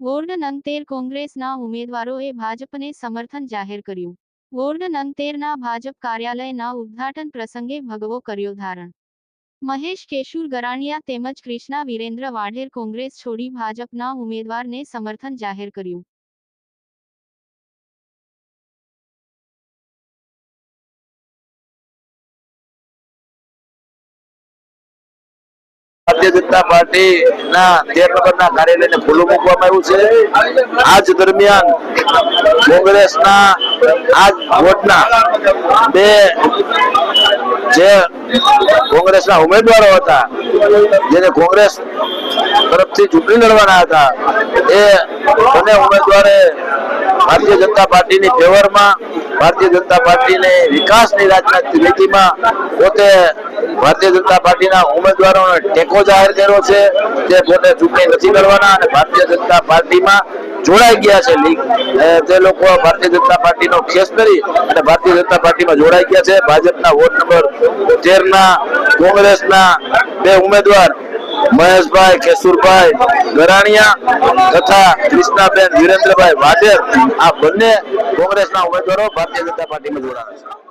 Ward નંગતેર કોંગ્રેસના ઉમેદવારોએ ભાજપને સમર્થન જાહેર કર્યું. વોર્ડ નંગતેરના ભાજપ કાર્યાલયના ઉદ્ઘાટન પ્રસંગે ભગવો કર્યો ધારણ. મહેશ કેશુર ગરાણિયા તેમજ કૃષ્ણા વિરેન્દ્ર વાઢેર કોંગ્રેસ છોડી ભાજપના ઉમેદવારને સમર્થન જાહેર કર્યું. ભારતીય જનતા પાર્ટીના તેર નંબરના કાર્યાલયને ખુલ્લું મૂકવામાં આવ્યું છે. આજ દરમિયાન કોંગ્રેસના આજ વોટના બે જે કોંગ્રેસના ઉમેદવારો હતા, જેને કોંગ્રેસ તરફથી ચૂંટણી લડવાના હતા, એ બંને ઉમેદવારે ભારતીય જનતા પાર્ટીની ફેવરમાં ભારતીય જનતા પાર્ટીની વિકાસની રાજનીતિ નીતિમાં પોતે ભારતીય જનતા પાર્ટીના ઉમેદવારોને ટેકો જાહેર કર્યો છે. તે પોતે ચૂંટણી નથી કરવાના અને ભારતીય જનતા પાર્ટીમાં જોડાઈ ગયા છે લીગ. તે લોકો ભારતીય જનતા પાર્ટીનો ખેસ કરી અને ભારતીય જનતા પાર્ટીમાં જોડાઈ ગયા છે. ભાજપના વોર્ડ નંબર તેર ના કોંગ્રેસના બે ઉમેદવાર મહેશભાઈ, કેશુરભાઈ, ગરાણિયા તથા કૃષ્ણાબેન, વિરેન્દ્રભાઈ વાઢેર આ બંને કોંગ્રેસના ઉમેદવારો ભારતીય જનતા પાર્ટીમાં જોડાયા છે.